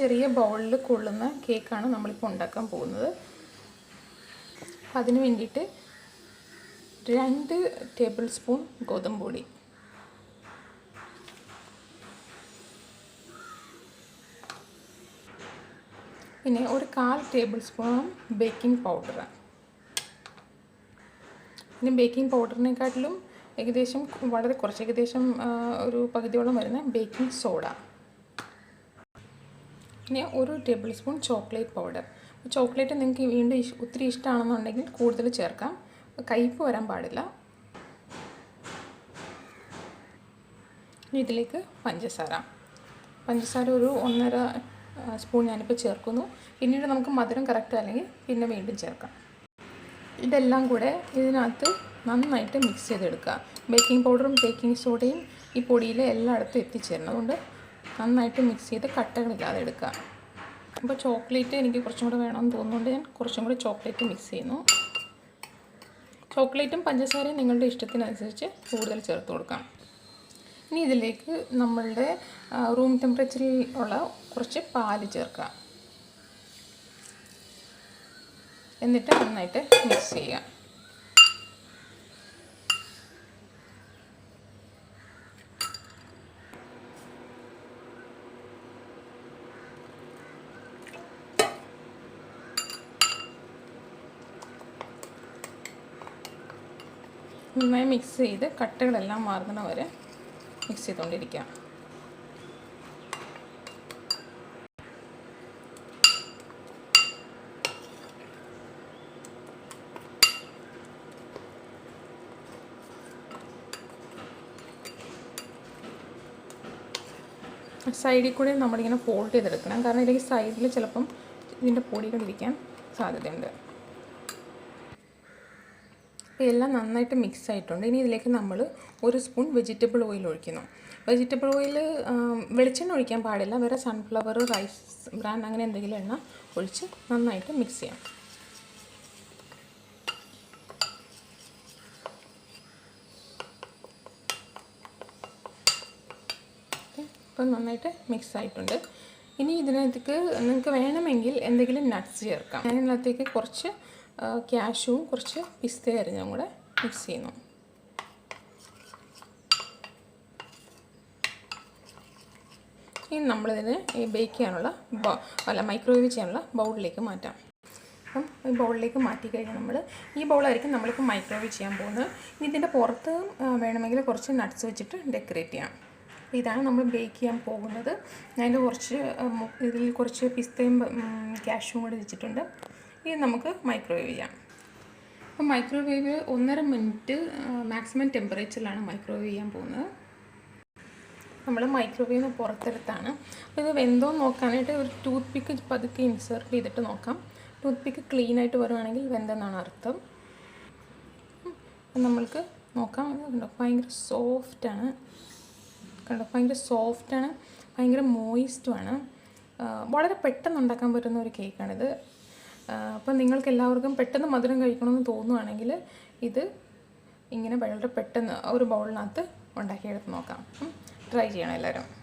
ചെറിയ ബൗളിൽ കൊള്ളുന്ന കേക്കാണ് നമ്മളിപ്പോൾ ഉണ്ടാക്കാൻ പോകുന്നത്. അതിന് വേണ്ടിയിട്ട് രണ്ട് ടേബിൾ സ്പൂൺ ഗോതമ്പ് പൊടി. പിന്നെ ഒരു കാൽ ടേബിൾ സ്പൂൺ ബേക്കിംഗ് പൗഡർ. പിന്നെ ബേക്കിംഗ് പൗഡറിനെക്കാട്ടിലും ഏകദേശം വളരെ കുറച്ച് ഏകദേശം ഒരു പകുതിയോളം വരുന്ന ബേക്കിംഗ് സോഡ. പിന്നെ ഒരു table spoon chocolate powder. Chocolate നിങ്ങൾക്ക് വീണ്ടും ഒത്തിരി ഇഷ്ടമാണെന്നുണ്ടെങ്കിൽ കൂടുതൽ ചേർക്കാം. കയ്പ്പ് വരാൻ പാടില്ല. ഇതിലേക്ക് പഞ്ചസാര. പഞ്ചസാര ഒരു ഒന്നര സ്പൂൺ ഞാനിപ്പോൾ ചേർക്കുന്നു. പിന്നീട് നമുക്ക് മധുരം കറക്റ്റ് അല്ലെങ്കിൽ പിന്നെ വീണ്ടും ചേർക്കാം. ഇതെല്ലാം കൂടെ ഇതിനകത്ത് നന്നായിട്ട് മിക്സ് ചെയ്തെടുക്കുക. ബേക്കിംഗ് പൗഡറും ബേക്കിംഗ് സോഡയും ഈ പൊടിയിൽ എല്ലായിടത്തും എത്തിച്ചേരണം അതുകൊണ്ട് നന്നായിട്ട് മിക്സ് ചെയ്ത് കട്ടകളില്ലാതെ എടുക്കുക. അപ്പോൾ ചോക്ലേറ്റ് എനിക്ക് കുറച്ചും കൂടെ വേണമെന്ന് തോന്നുന്നുണ്ട്. ഞാൻ കുറച്ചും കൂടി ചോക്ലേറ്റ് മിക്സ് ചെയ്യുന്നു. ചോക്ലേറ്റും പഞ്ചസാരയും നിങ്ങളുടെ ഇഷ്ടത്തിനനുസരിച്ച് കൂടുതൽ ചേർത്ത് കൊടുക്കാം. ഇനി ഇതിലേക്ക് നമ്മളുടെ റൂം ടെമ്പറേച്ചറിൽ ഉള്ള കുറച്ച് പാൽ ചേർക്കാം എന്നിട്ട് നന്നായിട്ട് മിക്സ് ചെയ്യുക. നന്നായി മിക്സ് ചെയ്ത് കട്ടകളെല്ലാം മാറുന്ന വരെ മിക്സ് ചെയ്തുകൊണ്ടിരിക്കുക സൈഡിൽ കൂടെ നമ്മളിങ്ങനെ ഫോൾഡ് ചെയ്തെടുക്കണം. കാരണം ഇതിലേക്ക് സൈഡിൽ ചിലപ്പം ഇതിന്റെ പൊടികളിരിക്കാൻ സാധ്യതയുണ്ട്. എല്ലാം നന്നായിട്ട് മിക്സ് ആയിട്ടുണ്ട്. ഇനി ഇതിലേക്ക് നമ്മൾ ഒരു സ്പൂൺ വെജിറ്റബിൾ ഓയിൽ ഒഴിക്കുന്നു. വെജിറ്റബിൾ ഓയിൽ വെളിച്ചെണ്ണ ഒഴിക്കാൻ പാടില്ല. വേറെ സൺഫ്ലവർ റൈസ് ബ്രാൻ അങ്ങനെ എന്തെങ്കിലും എണ്ണ ഒഴിച്ച് നന്നായിട്ട് മിക്സ് ചെയ്യാം. അപ്പം നന്നായിട്ട് മിക്സ് ആയിട്ടുണ്ട്. ഇനി ഇതിനകത്തേക്ക് നിങ്ങൾക്ക് വേണമെങ്കിൽ എന്തെങ്കിലും നട്ട്സ് ചേർക്കാം. ഞാൻ ഇതിനകത്തേക്ക് കുറച്ച് ക്യാഷുവും കുറച്ച് പിസ്ത ഞാൻ കൂടെ മിക്സ് ചെയ്യുന്നു. ഇനി നമ്മളിതിനെ ഈ ബേക്ക് ചെയ്യാനുള്ള അല്ല മൈക്രോവേവ് ചെയ്യാനുള്ള ബൗളിലേക്ക് മാറ്റാം. അപ്പം ഈ ബൗളിലേക്ക് മാറ്റി കഴിഞ്ഞാൽ നമ്മൾ ഈ ബൗളായിരിക്കും നമ്മളിപ്പോൾ മൈക്രോവേവ് ചെയ്യാൻ പോകുന്നത്. ഇനി ഇതിന്റെ പുറത്ത് വേണമെങ്കിൽ കുറച്ച് നട്ട്സ് വെച്ചിട്ട് ഡെക്കറേറ്റ് ചെയ്യാം. അപ്പോൾ ഇതാണ് നമ്മൾ ബേക്ക് ചെയ്യാൻ പോകുന്നത്. അതിന്റെ കുറച്ച് ഇതിൽ കുറച്ച് പിസ്തയും ക്യാഷും കൂടെ വെച്ചിട്ടുണ്ട്. ഇത് നമുക്ക് മൈക്രോവേവ് ചെയ്യാം. അപ്പോൾ മൈക്രോവേവ് ഒന്നര മിനിറ്റ് മാക്സിമം ടെമ്പറേച്ചറിലാണ് മൈക്രോവേവ് ചെയ്യാൻ പോകുന്നത്. നമ്മൾ മൈക്രോവേവിന് പുറത്തെടുത്താണ്. അപ്പോൾ ഇത് വെന്തോ നോക്കാനായിട്ട് ഒരു ടൂത്ത് പിക്ക് പതുക്കെ ഇൻസേർട്ട് ചെയ്തിട്ട് നോക്കാം. ടൂത്ത് പിക്ക് ക്ലീൻ ആയിട്ട് വരുവാണെങ്കിൽ വെന്തെന്നാണ് അർത്ഥം. നമ്മൾക്ക് നോക്കാം. കണ്ടോ ഭയങ്കര സോഫ്റ്റാണ് കണ്ടോ ഭയങ്കര സോഫ്റ്റാണ് ഭയങ്കര മോയിസ്റ്റുമാണ് വളരെ പെട്ടെന്ന് ഉണ്ടാക്കാൻ പറ്റുന്ന ഒരു കേക്കാണിത് അപ്പം നിങ്ങൾക്ക് എല്ലാവർക്കും പെട്ടെന്ന് മധുരം കഴിക്കണമെന്ന് തോന്നുവാണെങ്കിൽ ഇത് ഇങ്ങനെ വളരെ പെട്ടെന്ന് ഒരു ബൗളിനകത്ത് ഉണ്ടാക്കിയെടുത്ത് നോക്കാം. ട്രൈ ചെയ്യണം എല്ലാവരും.